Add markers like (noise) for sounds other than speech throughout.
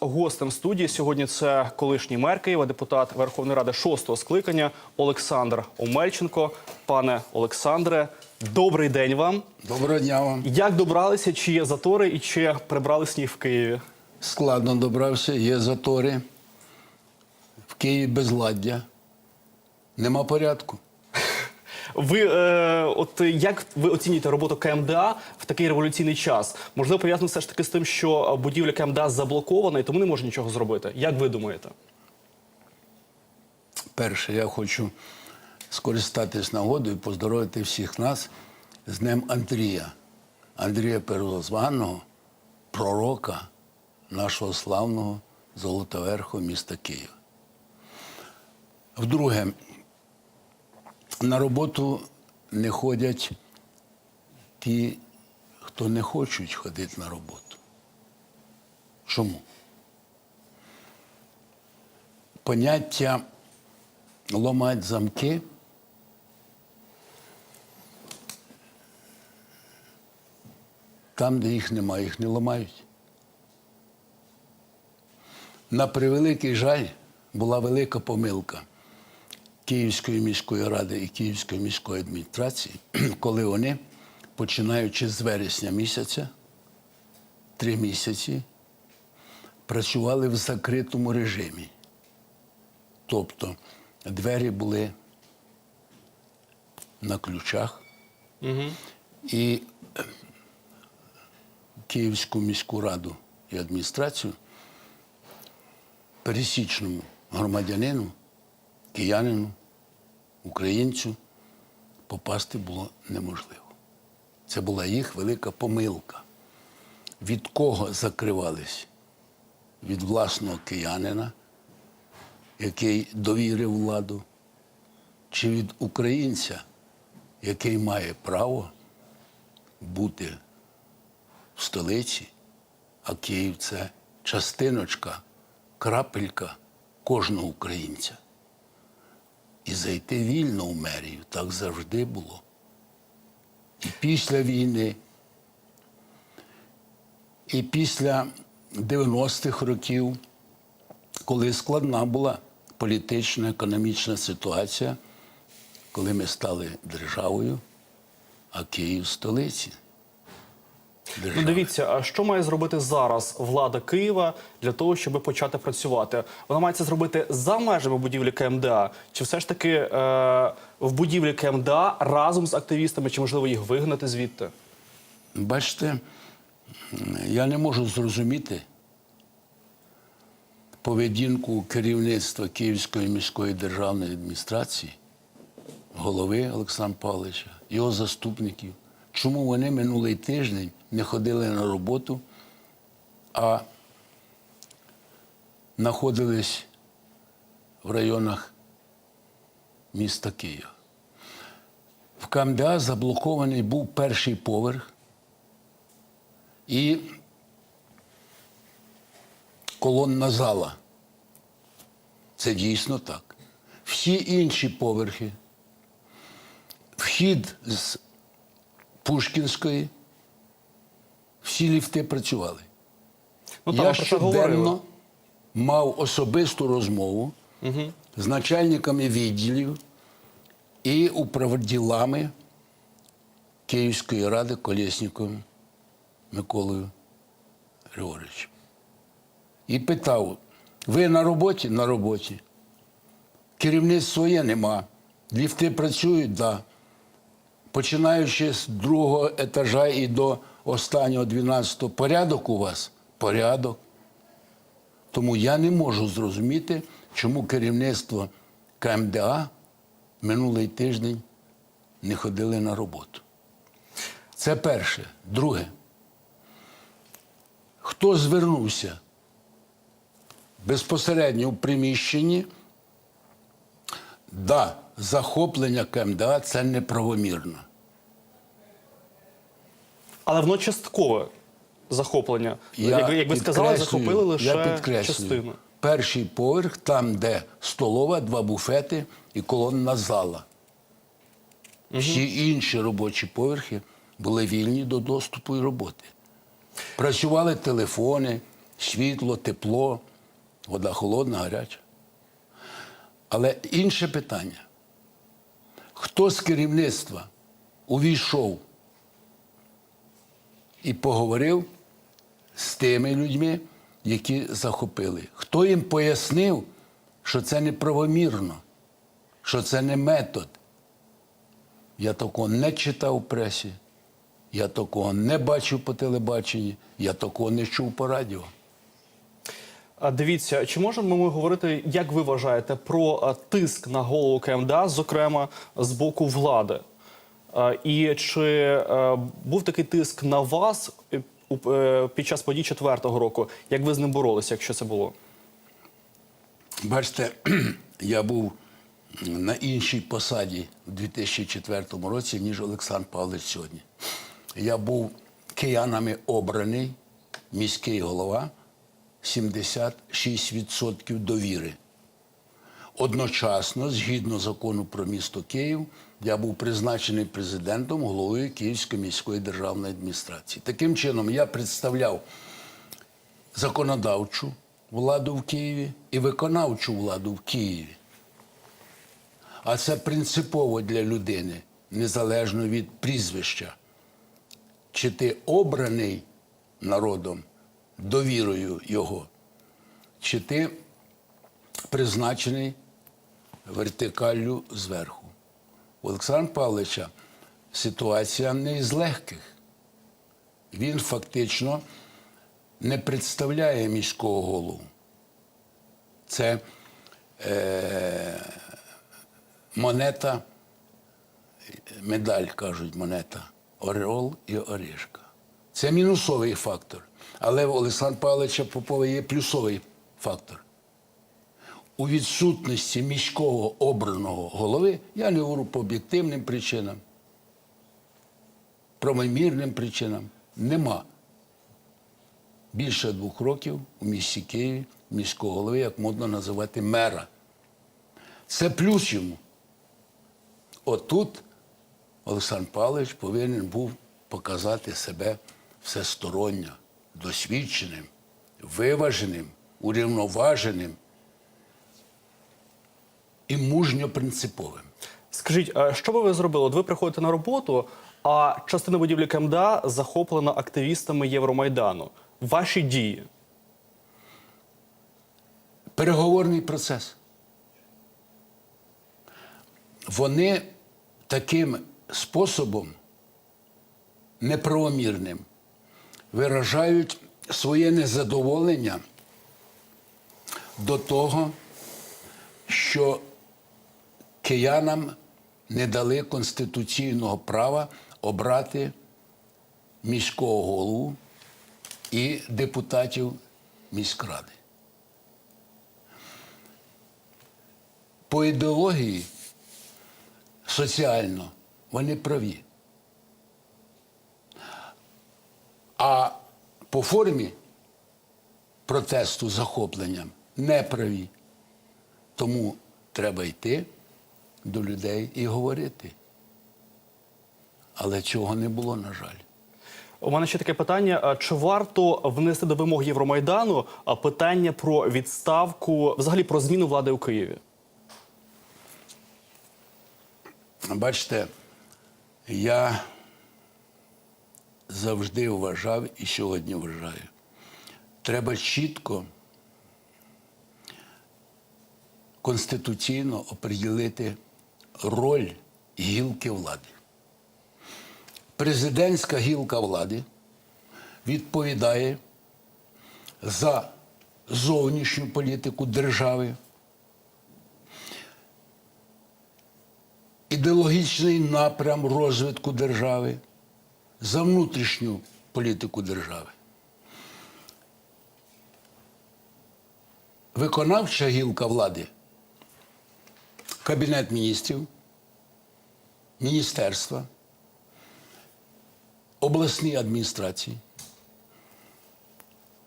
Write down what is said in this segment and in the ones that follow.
Гостем студії сьогодні це колишній мер Києва, депутат Верховної Ради шостого скликання Олександр Омельченко. Пане Олександре, добрий день вам. Доброго дня вам. Як добралися? Чи є затори і чи прибрали сніг в Києві? Складно добрався, є затори. В Києві безладдя. Нема порядку. Ви е, от як ви оцінюєте роботу КМДА в такий революційний час? Можливо, пов'язано все ж таки з тим, що будівля КМДА заблокована і тому не може нічого зробити. Як ви думаєте? Перше, я хочу скористатись нагодою і поздоровити всіх нас з Днем Андрія. Андрія Первозваного, пророка нашого славного Золотоверху міста Києва. Вдруге, на роботу не ходять ті, хто не хочуть ходити на роботу. Чому? Поняття ломать замки там, де їх немає, їх не ламають. На превеликий жаль була велика помилка Київської міської ради і Київської міської адміністрації, (clears throat) коли вони, починаючи з вересня місяця, три місяці, працювали в закритому режимі. Тобто двері були на ключах, і е, Київську міську раду і адміністрацію пересічному громадянину, киянину, українцю попасти було неможливо. Це була їх велика помилка. Від кого закривались? Від власного киянина, який довірив владу, чи від українця, який має право бути в столиці, а Київ це частиночка, крапелька кожного українця. І зайти вільно в мерію так завжди було. І після війни, і після 90-х років, коли складна була політична, економічна ситуація, коли ми стали державою, а Київ столиці. Ну, дивіться, а що має зробити зараз влада Києва для того, щоб почати працювати? Вона має це зробити за межами будівлі КМДА, чи все ж таки е, в будівлі КМДА разом з активістами, чи можливо їх вигнати звідти? Бачите, я не можу зрозуміти поведінку керівництва Київської міської державної адміністрації, голови Олександра Павловича, його заступників. Чому вони минулий тиждень не ходили на роботу, а знаходились в районах міста Києва? В КМДА заблокований був перший поверх. І колонна зала. Це дійсно так. Всі інші поверхи, вхід з Пушкінської, всі ліфти працювали. Ну там Я щоденно мав особисту розмову з начальниками відділів і управділами Київської ради Колєсніковим Миколою Григоровичем. І питав: ви на роботі? На роботі. Керівництво є, нема. Ліфти працюють, да. Починаючи з другого етажа і до останнього 12-го, порядок у вас? Порядок. Тому я не можу зрозуміти, чому керівництво КМДА минулий тиждень не ходили на роботу. Це перше. Друге. Хто звернувся безпосередньо в приміщенні, да, захоплення КМДА це неправомірно. Але воно часткове захоплення. Я як, як ви сказали, захопили лише я частину. Перший поверх, там, де столова, два буфети і колонна зала. Всі інші робочі поверхи були вільні до доступу і роботи. Працювали телефони, світло, тепло, вода холодна, гаряча. Але інше питання. Хто з керівництва увійшов і поговорив з тими людьми, які захопили? Хто їм пояснив, що це неправомірно, що це не метод? Я такого не читав в пресі, я такого не бачив по телебаченні, я такого не чув по радіо. А Дивіться, чи можемо ми говорити, як ви вважаєте, про тиск на голову КМДА, зокрема з боку влади? А, І чи е, був такий тиск на вас е, е, під час подій четвертого року? Як ви з ним боролися, якщо це було? Бачите, (clears throat) я був на іншій посаді у 2004 році, ніж Олександр Павлович сьогодні. Я був киянами обраний міський голова 76% довіри. Одночасно, згідно закону про місто Київ, я був призначений президентом головою Київської міської державної адміністрації. Таким чином, я представляв законодавчу владу в Києві і виконавчу владу в Києві. А це принципово для людини, незалежно від прізвища. Чи ти обраний народом, довірою його, чи ти призначений вертикаллю зверху. У Олександра Павловича ситуація не із легких. Він фактично не представляє міського голову. Це е, монета, медаль кажуть, монета, Ореол і Орішка. Це мінусовий фактор. Але в Олександра Павловича Попова є плюсовий фактор. У відсутності міського обраного голови, я не говорю по об'єктивним причинам, правомірним причинам, нема більше двох років у місті Києві міського голови, як модно називати мера. Це плюс йому. Отут Олександр Павлович повинен був показати себе всесторонньо, досвідченим, виваженим, урівноваженим і мужньо принциповим. Скажіть, а що би ви зробили? От ви приходите на роботу, а частина будівлі КМДА захоплена активістами Євромайдану. Ваші дії. переговорний процес. Вони таким способом неправомірним виражають своє незадоволення до того, що киянам не дали конституційного права обрати міського голову і депутатів міськради. По ідеології соціально вони праві. А по формі протесту захопленням не праві. Тому треба йти до людей і говорити. Але цього не було, на жаль. У мене ще таке питання: чи варто внести до вимог Євромайдану питання про відставку, взагалі про зміну влади у Києві? Бачите, я завжди вважав і сьогодні вважаю. Треба чітко конституційно оприділити роль гілки влади. Президентська гілка влади відповідає за зовнішню політику держави, ідеологічний напрям розвитку держави, за внутрішню політику держави. Виконавча гілка влади, Кабінет міністрів, міністерства, обласні адміністрації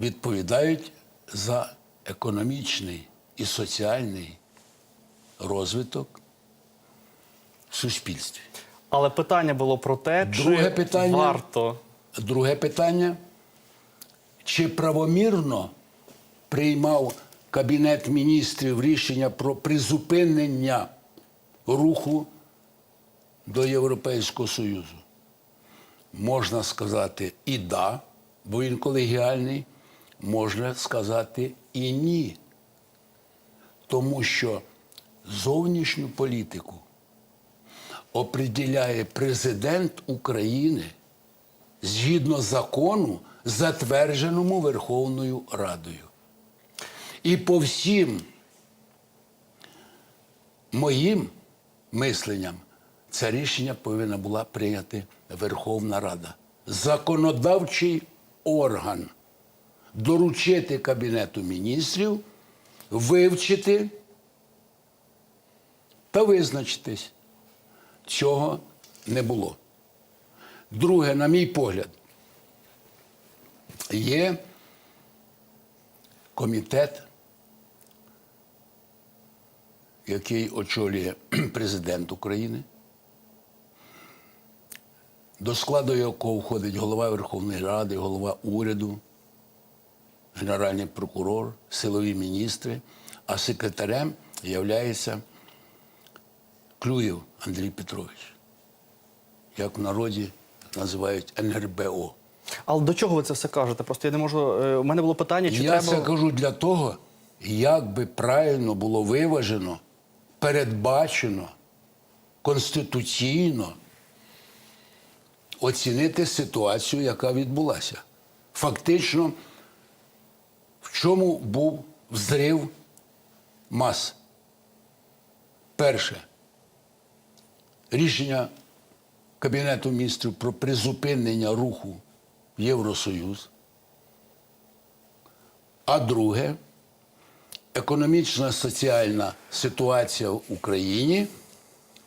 відповідають за економічний і соціальний розвиток в суспільстві. Але питання було про те, чи питання. варто. Друге питання. чи правомірно приймав Кабінет міністрів рішення про призупинення руху до Європейського Союзу? Можна сказати і да, бо він колегіальний, можна сказати і ні. Тому що зовнішню політику определяє президент України згідно закону, затвердженому Верховною Радою. І по всім моїм мисленням це рішення повинна була прийняти Верховна Рада. Законодавчий орган доручити Кабінету міністрів вивчити та визначитись. Цього не було. Друге, на мій погляд, є комітет, який очолює (clears throat) президент України, до складу якого входить голова Верховної Ради, голова уряду, генеральний прокурор, силові міністри, а секретарем являється Клюєв Андрій Петрович, як в народі називають НРБО. Але до чого ви це все кажете? Просто я не можу. е, У мене було питання, чи Я треба. це кажу для того, як би правильно було виважено, передбачено, конституційно оцінити ситуацію, яка відбулася. Фактично, в чому був взрив мас? Перше, рішення Кабінету міністрів про призупинення руху в Євросоюз. А друге, економічна соціальна ситуація в Україні,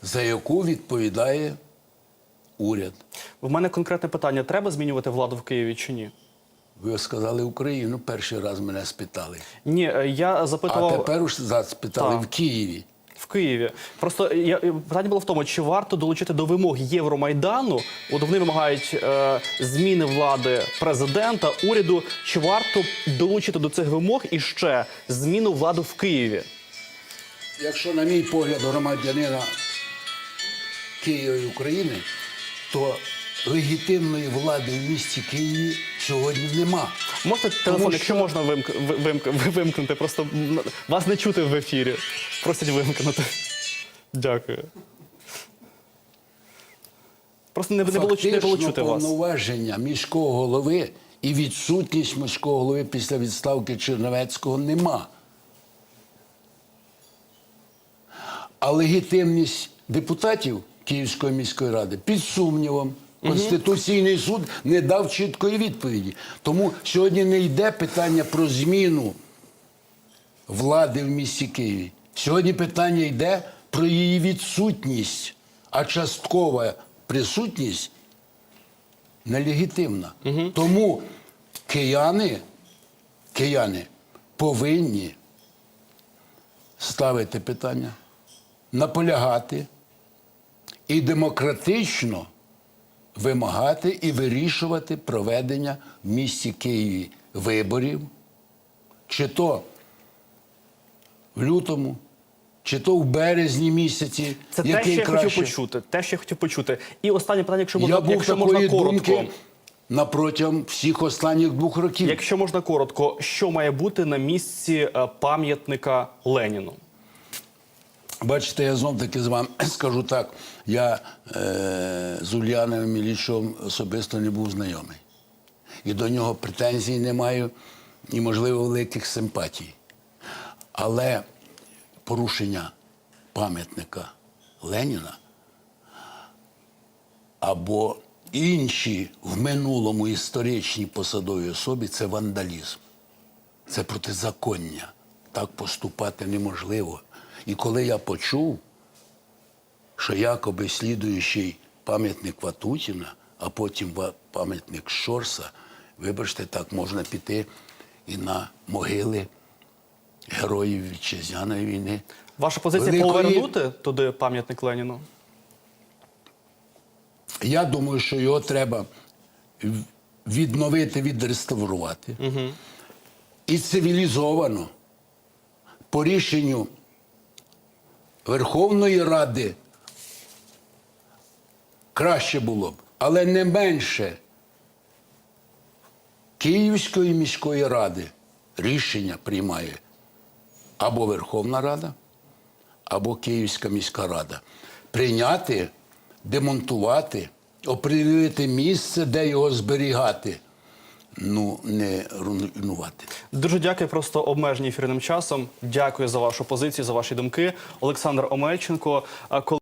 за яку відповідає уряд. У мене конкретне питання: треба змінювати владу в Києві чи ні? Ви сказали Україну, перший раз мене спитали. Ні, е, я запитував А тепер уж спитали Так. в Києві. В Києві. Просто я е, питання було в тому, чи варто долучити до вимог Євромайдану. От вони вимагають е, зміни влади президента, уряду. Чи варто долучити до цих вимог і ще зміну влади в Києві? Якщо, на мій погляд, громадянина Києва і України, то легітимної влади в місті Києві сьогодні нема. Можете телефон, Тому якщо що- можна вимк... ви- вимк... вимкнути, просто вас не чути в ефірі. Просять вимкнути. Дякую. Просто не, не, було, не було чути вас. повноваження міського голови і відсутність міського голови після відставки Черновецького нема. А легітимність депутатів Київської міської ради під сумнівом. Конституційний суд не дав чіткої відповіді. Тому сьогодні не йде питання про зміну влади в місті Києві. Сьогодні питання йде про її відсутність, а часткова присутність нелегітимна. Тому кияни, кияни повинні ставити питання, наполягати і демократично вимагати і вирішувати проведення в місті Києві виборів, чи то в лютому, чи то в березні місяці, Це те, який що я краще. хотів почути. Те, що я хотів почути. І останнє питання, якщо можна, Я був якщо такої можна коротко. думки на протягом всіх останніх двох років. Якщо можна коротко, що має бути на місці е, пам'ятника Леніну? Бачите, я знов таки з вами (clears throat) скажу так. Я е, з Ульяновим Іллічем особисто не був знайомий. І до нього претензій не маю, і, можливо, великих симпатій. Але порушення пам'ятника Леніна або інші в минулому історичній посадовій особі це вандалізм. Це протизаконня. Так поступати неможливо. І коли я почув, що якоби слідуючий пам'ятник Ватутіна, а потім пам'ятник Шорса, вибачте, так можна піти і на могили героїв вітчизняної війни. Ваша позиція Великої- повернути туди пам'ятник Леніну? Я думаю, що його треба відновити, відреставрувати. І цивілізовано по рішенню Верховної Ради краще було б, але не менше Київської міської ради рішення приймає або Верховна Рада, або Київська міська рада. Прийняти, демонтувати, оприділити місце, де його зберігати. Ну, не руйнувати. Дуже дякую, просто обмежені ефірним часом. Дякую за вашу позицію, за ваші думки. Олександр Омельченко.